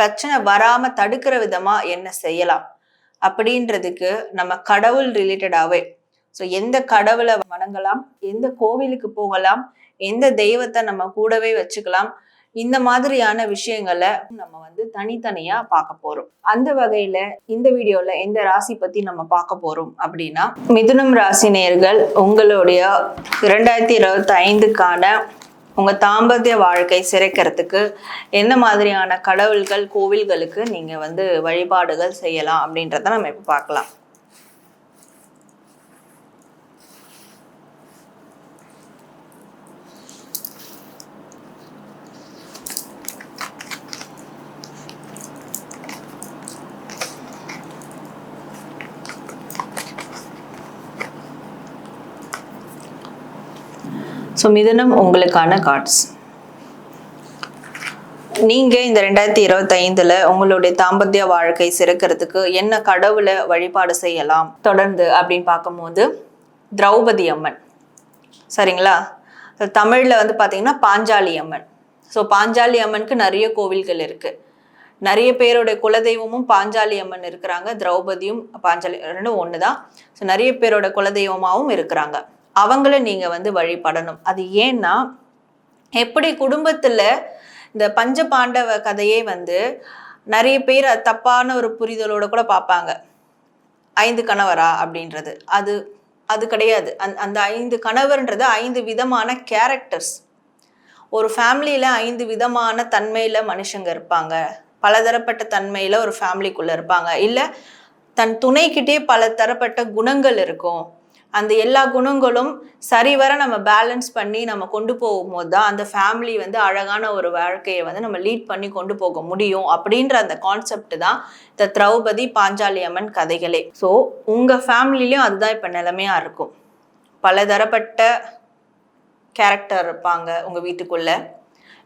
பிரச்சனை வராம தடுக்கிற விதமா என்ன செய்யலாம்? அப்படின்றதுக்கு நம்ம கடவுள் ரிலேட்டடாவே ஸோ எந்த கடவுளை வணங்கலாம்? எந்த கோவிலுக்கு போகலாம்? எந்த தெய்வத்தை நம்ம கூடவே வச்சுக்கலாம்? இந்த மாதிரியான விஷயங்களை நம்ம வந்து தனித்தனியா பார்க்க போறோம். அந்த வகையில இந்த வீடியோல எந்த ராசி பத்தி நம்ம பார்க்க போறோம் அப்படின்னா மிதுனம் ராசி நேர்கள் உங்களுடைய இரண்டாயிரத்தி இருபத்தி ஐந்துக்கான உங்க தாம்பத்திய வாழ்க்கை சிறைக்கிறதுக்கு என்ன மாதிரியான கடவுள்கள் கோவில்களுக்கு நீங்க வந்து வழிபாடுகள் செய்யலாம் அப்படின்றத நம்ம இப்ப பார்க்கலாம். ஸோ மிதனம் உங்களுக்கான கார்ட்ஸ் நீங்கள் இந்த ரெண்டாயிரத்தி இருபத்தைந்தில் உங்களுடைய தாம்பத்திய வாழ்க்கை சிறக்கிறதுக்கு என்ன கடவுளை வழிபாடு செய்யலாம்? தொடர்ந்து அப்படின்னு பார்க்கும்போது திரௌபதி அம்மன். சரிங்களா? தமிழில் வந்து பார்த்தீங்கன்னா பாஞ்சாலி அம்மன். ஸோ பாஞ்சாலி அம்மனுக்கு நிறைய கோவில்கள் இருக்குது நிறைய பேருடைய குலதெய்வமும் பாஞ்சாலி அம்மன் இருக்கிறாங்க. திரௌபதியும் பாஞ்சாலி ரெண்டும் ஒன்று தான் ஸோ நிறைய பேரோட குலதெய்வமாகவும் இருக்கிறாங்க. அவங்கள நீங்கள் வந்து வழிபடணும். அது ஏன்னா எப்படி குடும்பத்தில் இந்த பஞ்ச பாண்டவ கதையே வந்து நிறைய பேர் அது தப்பான ஒரு புரிதலோட கூட பார்ப்பாங்க. ஐந்து கணவரா அப்படின்றது. அது அது கிடையாது. அந் அந்த ஐந்து கணவர்ன்றது ஐந்து விதமான கேரக்டர்ஸ் ஒரு ஃபேமிலியில் ஐந்து விதமான தன்மையில் மனுஷங்க இருப்பாங்க. பலதரப்பட்ட தன்மையில் ஒரு ஃபேமிலிக்குள்ளே இருப்பாங்க. இல்லை தன் துணைக்கிட்டே பல தரப்பட்ட குணங்கள் இருக்கும். அந்த எல்லா குணங்களும் சரிவர நம்ம பேலன்ஸ் பண்ணி நம்ம கொண்டு போகும்போது தான் அந்த ஃபேமிலி வந்து அழகான ஒரு வாழ்க்கையை வந்து நம்ம லீட் பண்ணி கொண்டு போக முடியும் அப்படின்ற அந்த கான்செப்ட் தான் இந்த திரௌபதி பாஞ்சாலி அம்மன் கதைகளே. ஸோ உங்கள் ஃபேமிலிலையும் அதுதான் இப்போ நிலைமையாக இருக்கும். பலதரப்பட்ட கேரக்டர் இருப்பாங்க உங்கள் வீட்டுக்குள்ளே.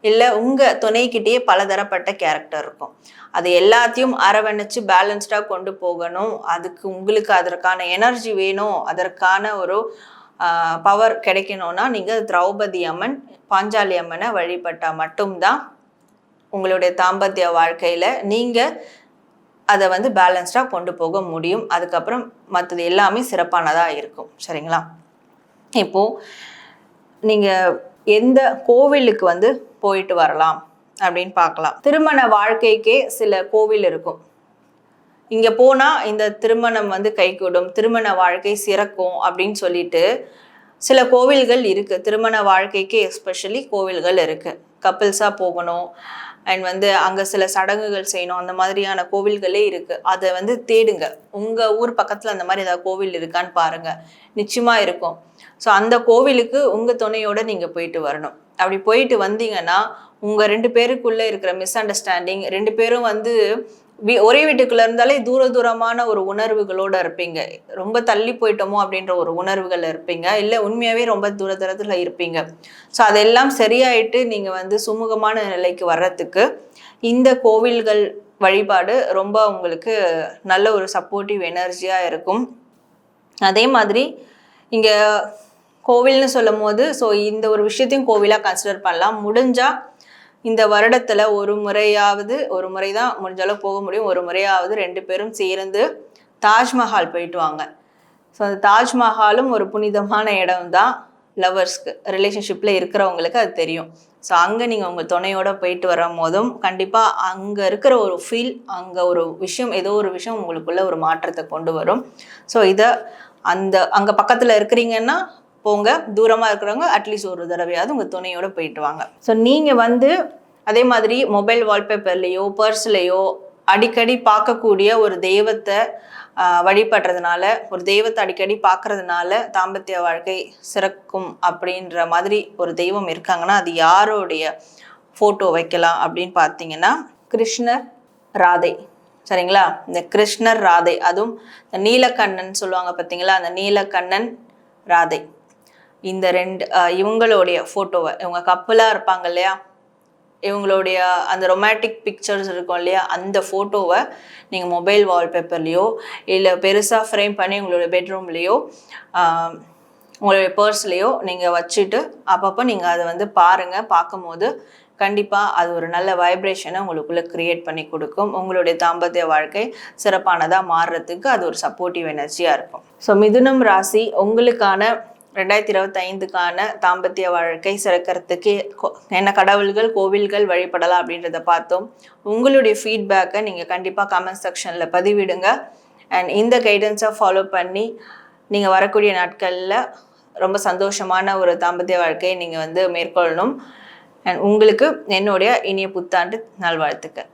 இல்லை உங்கள் துணைக்கிட்டேயே பலதரப்பட்ட கேரக்டர் இருக்கும். அது எல்லாத்தையும் அரவணைச்சு பேலன்ஸ்டாக கொண்டு போகணும். அதுக்கு உங்களுக்கு அதற்கான எனர்ஜி வேணும். அதற்கான ஒரு பவர் கிடைக்கணும்னா நீங்கள் திரௌபதி அம்மன் பாஞ்சாலி அம்மனை வழிபட்டால் மட்டும்தான் உங்களுடைய தாம்பத்திய வாழ்க்கையில் நீங்கள் அதை வந்து பேலன்ஸ்டாக கொண்டு போக முடியும். அதுக்கப்புறம் மற்றது எல்லாமே சிறப்பானதாக இருக்கும். சரிங்களா? இப்போது நீங்கள் எந்த கோவிலுக்கு வந்து போயிட்டு வரலாம் அப்படின்னு பார்க்கலாம். திருமண வாழ்க்கைக்கே சில கோவில் இருக்கும். இங்கே போனால் இந்த திருமணம் வந்து கைகூடும் திருமண வாழ்க்கை சிறக்கும் அப்படின்னு சொல்லிட்டு சில கோவில்கள் இருக்குது திருமண வாழ்க்கைக்கு எஸ்பெஷலி கோவில்கள் இருக்குது கப்பிள்ஸாக போகணும். அண்ட் வந்து அங்கே சில சடங்குகள் செய்யணும். அந்த மாதிரியான கோவில்களே இருக்குது அதை வந்து தேடுங்க. உங்கள் ஊர் பக்கத்தில் அந்த மாதிரி ஏதாவது கோவில் இருக்கான்னு பாருங்கள் நிச்சயமாக இருக்கும். ஸோ அந்த கோவிலுக்கு உங்கள் துணையோடு நீங்கள் போயிட்டு வரணும். அப்படி போயிட்டு வந்தீங்கன்னா உங்கள் ரெண்டு பேருக்குள்ளே இருக்கிற மிஸ் அண்டர்ஸ்டாண்டிங் ரெண்டு பேரும் வந்து ஒரே வீட்டுக்குள்ள இருந்தாலே தூர தூரமான ஒரு உணர்வுகளோட இருப்பீங்க. ரொம்ப தள்ளி போயிட்டோமோ அப்படின்ற ஒரு உணர்வுகள் இருப்பீங்க. இல்லை உண்மையாகவே ரொம்ப தூர தூரத்தில் இருப்பீங்க. ஸோ அதெல்லாம் சரியாயிட்டு நீங்கள் வந்து சுமூகமான நிலைக்கு வர்றதுக்கு இந்த கோவில்கள் வழிபாடு ரொம்ப உங்களுக்கு நல்ல ஒரு சப்போர்ட்டிவ் எனர்ஜியாக இருக்கும். அதே மாதிரி இங்கே கோவில்னு சொல்லும் போது ஸோ இந்த ஒரு விஷயத்தையும் கோவிலாக கன்சிடர் பண்ணலாம். முடிஞ்சால் இந்த வருடத்தில் ஒரு முறையாவது ஒரு முறை தான் முடிஞ்சளவு போக முடியும். ஒரு முறையாவது ரெண்டு பேரும் சேர்ந்து தாஜ்மஹால் போயிட்டு வாங்க. ஸோ அந்த தாஜ்மஹாலும் ஒரு புனிதமான இடம் தான் லவர்ஸ்க்கு ரிலேஷன்ஷிப்பில் இருக்கிறவங்களுக்கு அது தெரியும். ஸோ அங்கே நீங்கள் உங்கள் துணையோட போயிட்டு வரும் போதும் கண்டிப்பாக அங்கே இருக்கிற ஒரு ஃபீல் அங்கே ஒரு விஷயம் ஏதோ ஒரு விஷயம் உங்களுக்குள்ள ஒரு மாற்றத்தை கொண்டு வரும். ஸோ இதை அந்த அங்கே பக்கத்தில் இருக்கிறீங்கன்னா போங்க. தூரமாக இருக்கிறவங்க அட்லீஸ்ட் ஒரு தடவையாவது உங்கள் துணையோட போயிட்டு வாங்க. ஸோ நீங்கள் வந்து அதே மாதிரி மொபைல் வால்பேப்பர்லேயோ பர்ஸ்லேயோ அடிக்கடி பார்க்கக்கூடிய ஒரு தெய்வத்தை வழிபடுறதுனால ஒரு தெய்வத்தை அடிக்கடி பார்க்கறதுனால தாம்பத்திய வாழ்க்கை சிறக்கும் அப்படின்ற மாதிரி ஒரு தெய்வம் இருக்காங்கன்னா அது யாருடைய ஃபோட்டோ வைக்கலாம் அப்படின்னு பார்த்தீங்கன்னா கிருஷ்ணர் ராதை. சரிங்களா? இந்த கிருஷ்ணர் ராதை அதுவும் இந்த நீலக்கண்ணன் சொல்லுவாங்க பார்த்தீங்களா? அந்த நீலக்கண்ணன் ராதை. இந்த ரெண்டு இவங்களுடைய ஃபோட்டோவை இவங்க கப்பலாக இருப்பாங்க இல்லையா? இவங்களுடைய அந்த ரொமாட்டிக் பிக்சர்ஸ் இருக்கும் இல்லையா? அந்த ஃபோட்டோவை நீங்கள் மொபைல் வால்பேப்பர்லேயோ இல்லை பெருசாக ஃப்ரேம் பண்ணி உங்களுடைய பெட்ரூம்லேயோ உங்களுடைய பர்ஸ்லேயோ நீங்கள் வச்சுட்டு அப்பப்போ நீங்கள் அதை வந்து பாருங்கள் பார்க்கும்போது கண்டிப்பாக அது ஒரு நல்ல வைப்ரேஷனை உங்களுக்குள்ளே க்ரியேட் பண்ணி கொடுக்கும். உங்களுடைய தாம்பத்திய வாழ்க்கை சிறப்பானதாக மாறுறதுக்கு அது ஒரு சப்போர்ட்டிவ் எனர்ஜியாக இருக்கும். ஸோ மிதுனம் ராசி உங்களுக்கான ரெண்டாயிரத்தி இருபத்தைந்துக்கான தாம்பத்திய வாழ்க்கை சிறக்கிறதுக்கு என்ன கடவுள்கள் கோவில்கள் வழிபடலாம் அப்படின்றத பார்த்தோம். உங்களுடைய ஃபீட்பேக்கை நீங்கள் கண்டிப்பாக கமெண்ட் செக்ஷனில் பதிவிடுங்க. அண்ட் இந்த கைடன்ஸை ஃபாலோ பண்ணி நீங்கள் வரக்கூடிய நாட்களில் ரொம்ப சந்தோஷமான ஒரு தாம்பத்திய வாழ்க்கையை நீங்கள் வந்து மேற்கொள்ளணும். அண்ட் உங்களுக்கு என்னுடைய இனிய புத்தாண்டு நல்வாழ்த்துக்கள்.